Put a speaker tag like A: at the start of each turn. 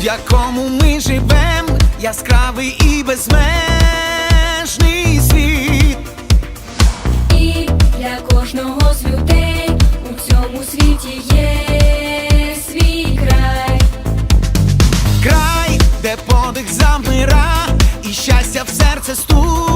A: в якому ми живем, яскравий і безмежний світ.
B: І для кожного з людей у цьому світі є свій край.
A: Край, де подих замира, і щастя в серце стук.